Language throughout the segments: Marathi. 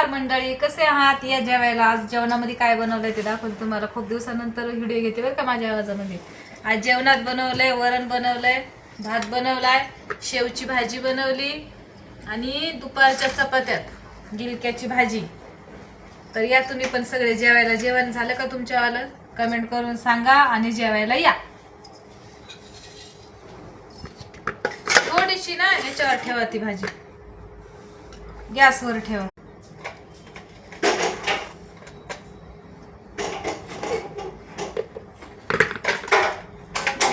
नमस्कार मंडळी कसे आहात? या जेवायला आज जेवणामध्ये काय बनवलंय ते दाखवते तुम्हाला. खूप दिवसानंतर व्हिडिओ घेते बरं का माझ्या आवाजामध्ये. आज जेवणात बनवलंय वरण बनवलंय भात बनवलाय शेवची भाजी बनवली आणि दुपारच्या चपात्यात गिलक्याची भाजी. तर या तुम्ही पण सगळे जेवायला जेवण झालं का तुमच्यावालं? कमेंट करून सांगा आणि जेवायला या. थोडीशी ना याच्यावर ठेवा ती भाजी. गॅसवर ठेवा.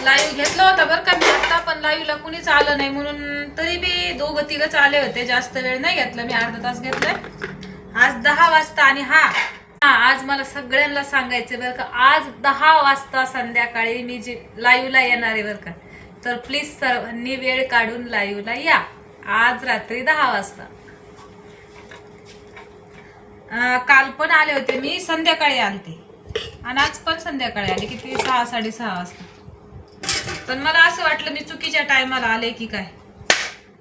लाईव्ह घेतला होता बरं का मी आता पण लाईव्हला कुणीच आलं नाही. म्हणून तरी बी दोघं तिघच आले होते. जास्त वेळ नाही घेतला. मी अर्धा तास घेतलाय. आज दहा वाजता आणि हा हा आज मला सगळ्यांना सांगायचं बरं का आज दहा वाजता संध्याकाळी मी जे लाईव्हला येणार आहे बरं का तर प्लीज सर्वांनी वेळ काढून लाईव्हला या. आज रात्री दहा वाजता. काल पण आले होते मी संध्याकाळी आणते. आणि आज पण संध्याकाळी आले. किती? सहा साडेसहा वाजता. पण मला असं वाटलं मी चुकीच्या टायमाला आले की काय?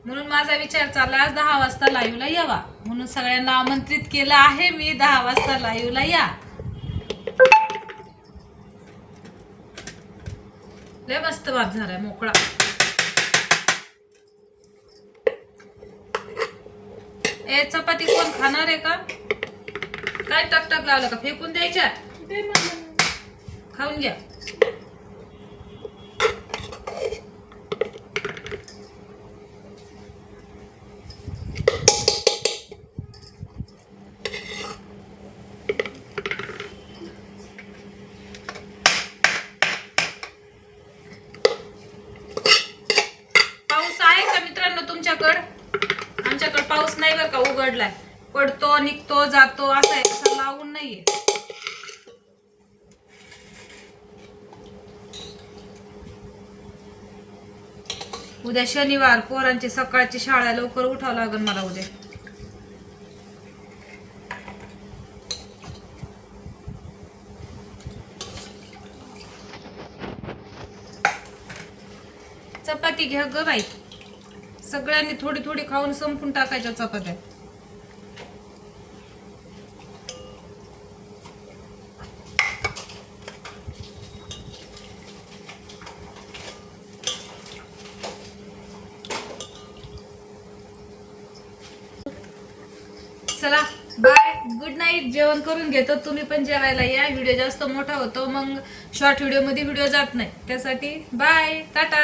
म्हणून माझा विचार चालला आज दहा वाजता लाईव्हला यावा. म्हणून सगळ्यांना आमंत्रित केलं आहे मी दहा वाजता लाईव्हला या. लय मस्त भात झालाय मोकळा. ए चपाती कोण खाणार आहे का? काय टकटक लावलं का? फेकून द्यायच्या? खाऊन घ्या. आहे मित्रांनो तुमच्याकडं? आमच्याकडं पाऊस नाही बरं का उघडलाय. पडतो निघतो जातो असं आहे. असं लावून नाहीये. उद्या शनिवार पोरांची सकाळची शाळा लवकर उठावं लागेल मला उद्या. चपाती घ्या ग बाई. सगळ्यांनी थोडी थोडी खाऊन संपून टाकायच्या चपात्या. चला बाय गुड नाईट जेवण करून घेतो. तुम्ही पण जेवायला या. व्हिडिओ जास्त मोठा होतो मग शॉर्ट व्हिडिओमध्ये व्हिडिओ जात नाही. त्यासाठी बाय टाटा